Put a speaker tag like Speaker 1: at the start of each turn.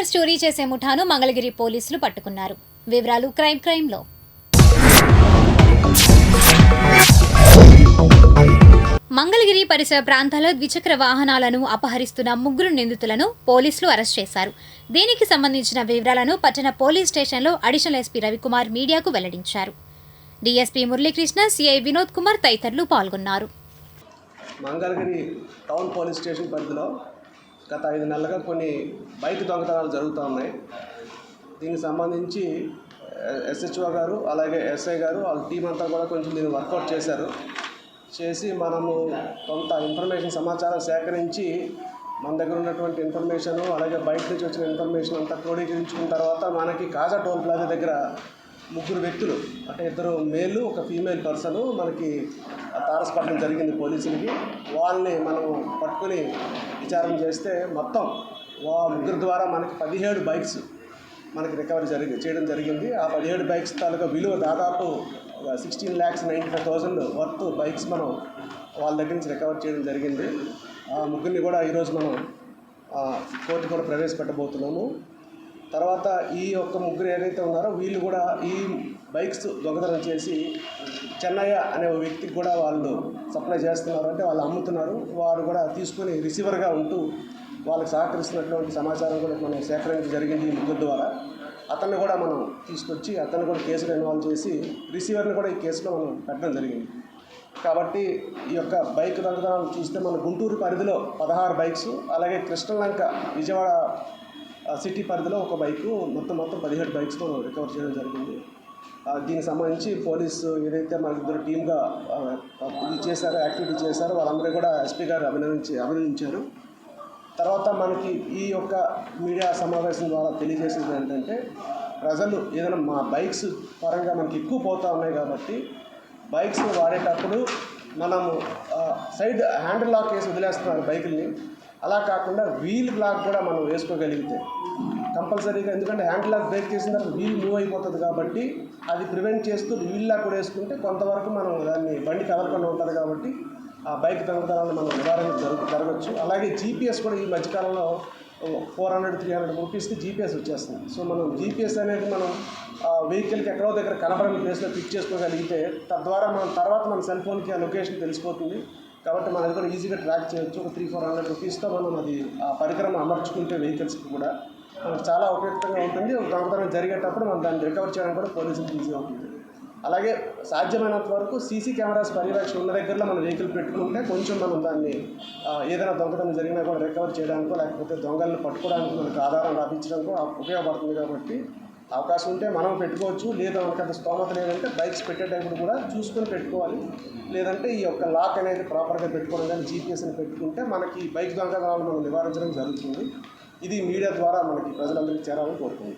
Speaker 1: Bikes చోరీ చేసే ముఠాను మంగళగిరి పోలీసులు పట్టుకున్నారు. వివరాలు క్రైమ్ క్రైమ్లో. మంగళగిరి పరిసర ప్రాంతాల్లో ద్విచక్ర వాహనాలను అపహరిస్తున్న ముగ్గురు నిందితులను పోలీసులు అరెస్ట్ చేశారు. దీనికి సంబంధించిన వివరాలను పట్టణ పోలీస్ స్టేషన్లో అడిషనల్ ఎస్పీ రవికుమార్ మీడియాకు వెల్లడించారు. డిఎస్పీ మురళీకృష్ణ సిఐ వినోద్ కుమార్ తదితరులు పాల్గొన్నారు.
Speaker 2: మంగళగిరి టౌన్ పోలీస్ స్టేషన్ పరిధిలో గత ఐదు నెలలుగా కొన్ని బైక్ దొంగతనాలు జరుగుతూ ఉన్నాయి. దీనికి సంబంధించి ఎస్హెచ్ఓ గారు అలాగే ఎస్ఐ గారు వాళ్ళ టీం అంతా కూడా కొంచెం దీన్ని వర్కౌట్ చేశారు. చేసి మనము కొంత ఇన్ఫర్మేషన్ సమాచారం సేకరించి మన దగ్గర ఉన్నటువంటి ఇన్ఫర్మేషన్ అలాగే బయట నుంచి వచ్చిన ఇన్ఫర్మేషన్ అంతా క్రోడీకరించుకున్న తర్వాత మనకి కాజా టోల్ ప్లాజా దగ్గర ముగ్గురు వ్యక్తులు అంటే ఇద్దరు మేలు ఒక ఫీమేల్ పర్సన్ మనకి తారసపడడం జరిగింది పోలీసులకి. వాళ్ళని మనం పట్టుకుని విచారణ చేస్తే మొత్తం వా ముగ్గురు ద్వారా మనకి పదిహేడు బైక్స్ మనకి రికవరీ జరిగి చేయడం జరిగింది. ఆ పదిహేడు బైక్స్ తాలూకా విలువ దాదాపు sixteen lakhs ninety five thousand worth bikes మనం వాళ్ళ దగ్గర నుంచి రికవర్ చేయడం జరిగింది. ఆ ముగ్గురిని కూడా ఈరోజు మనం కోర్టు కూడా ప్రవేశపెట్టబోతున్నాము. తర్వాత ఈ యొక్క ముగ్గురు ఏదైతే ఉన్నారో వీళ్ళు కూడా ఈ బైక్స్ దొంగతనం చేసి చెన్నయ్య అనే వ్యక్తికి కూడా వాళ్ళు సప్లై చేస్తున్నారు అంటే వాళ్ళు అమ్ముతున్నారు. వారు కూడా తీసుకొని రిసీవర్గా ఉంటూ వాళ్ళకి సహకరిస్తున్నటువంటి సమాచారం కూడా మనం సేకరించడం జరిగింది ఈ ముగ్గురు ద్వారా. అతన్ని కూడా మనం తీసుకొచ్చి అతన్ని కూడా కేసులో ఇన్వాల్వ్ చేసి రిసీవర్ని కూడా ఈ కేసులో మనం పెట్టడం జరిగింది. కాబట్టి ఈ యొక్క బైక్ దొంగతనాలు చూస్తే మన గుంటూరు పరిధిలో పదహారు బైక్స్ అలాగే కృష్ణలంక విజయవాడ సిటీ పరిధిలో ఒక బైకు మొత్తం మొత్తం పదిహేడు బైక్స్తో రికవర్ చేయడం జరిగింది. దీనికి సంబంధించి పోలీసు ఏదైతే మనకి ఇద్దరు టీమ్గా ఇది చేశారో యాక్టివిటీ చేశారో వాళ్ళందరూ కూడా ఎస్పీ గారు అభినందించి అభినందించారు. తర్వాత మనకి ఈ యొక్క మీడియా సమావేశం ద్వారా తెలియజేసేది ఏంటంటే ప్రజలు ఏదైనా మా బైక్స్ పరంగా మనకి ఎక్కువ పోతూ ఉన్నాయి కాబట్టి బైక్స్ వాడేటప్పుడు మనము సైడ్ హ్యాండిల్ లాక్ వేసి వదిలేస్తున్నారు బైకుల్ని. అలా కాకుండా వీల్ బ్లాక్ కూడా మనం వేసుకోగలిగితే కంపల్సరీగా ఎందుకంటే హ్యాండ్ లాక్ బ్రేక్ చేసిన తర్వాత వీల్ మూవ్ అయిపోతుంది కాబట్టి అది ప్రివెంట్ చేస్తూ వీల్ లాక్ కూడా వేసుకుంటే కొంతవరకు మనం దాన్ని బండి కదలకుండా ఉంటుంది కాబట్టి ఆ బైక్ దొంగతనాలను మనం నివారణ జరుగు జరగచ్చు. అలాగే జీపీఎస్ కూడా ఈ మధ్యకాలంలో ఫోర్ హండ్రెడ్ త్రీ హండ్రెడ్ రూపీస్కి జీపీఎస్ వచ్చేస్తుంది. సో మనం జీపీఎస్ అనేది మనం వెహికల్కి ఎక్కడో దగ్గర కనబడని ప్లేస్లో ఫిక్స్ చేసుకోగలిగితే తద్వారా మనం తర్వాత మన సెల్ ఫోన్కి ఆ లొకేషన్ తెలిసిపోతుంది. కాబట్టి మన దగ్గర ఈజీగా ట్రాక్ చేయొచ్చు. ఒక త్రీ ఫోర్ హండ్రెడ్ రూపీస్తో మనం అది ఆ పరికరం అమర్చుకుంటే వెహికల్స్కి కూడా మనకు చాలా ఉపయుక్తంగా ఉంటుంది. ఒక దొంగతనం జరిగేటప్పుడు మనం దాన్ని రికవర్ చేయడానికి కూడా పోలీసులకు ఈజీగా ఉంటుంది. అలాగే సాధ్యమైనంత వరకు సీసీ కెమెరాస్ పర్యవేక్షణ ఉన్న దగ్గరలో మనం వెహికల్ పెట్టుకుంటే కొంచెం మనం దాన్ని ఏదైనా దొంగతనం జరిగినా కూడా రికవర్ చేయడానికో లేకపోతే దొంగలను పట్టుకోవడానికి మనకు ఆధారం లభించడానికో ఉపయోగపడుతుంది కాబట్టి అవకాశం ఉంటే మనం పెట్టుకోవచ్చు. లేదా మనకి స్తోమత లేదంటే బైక్స్ పెట్టేటప్పుడు కూడా చూసుకొని పెట్టుకోవాలి. లేదంటే ఈ యొక్క లాక్ అనేది ప్రాపర్గా పెట్టుకోవడం కానీ జీపీఎస్ని పెట్టుకుంటే మనకి బైక్ దొంగతనాలు మనం నివారించడం జరుగుతుంది. ఇది మీడియా ద్వారా మనకి ప్రజలందరికీ చేరాలని కోరుకుంటున్నాం.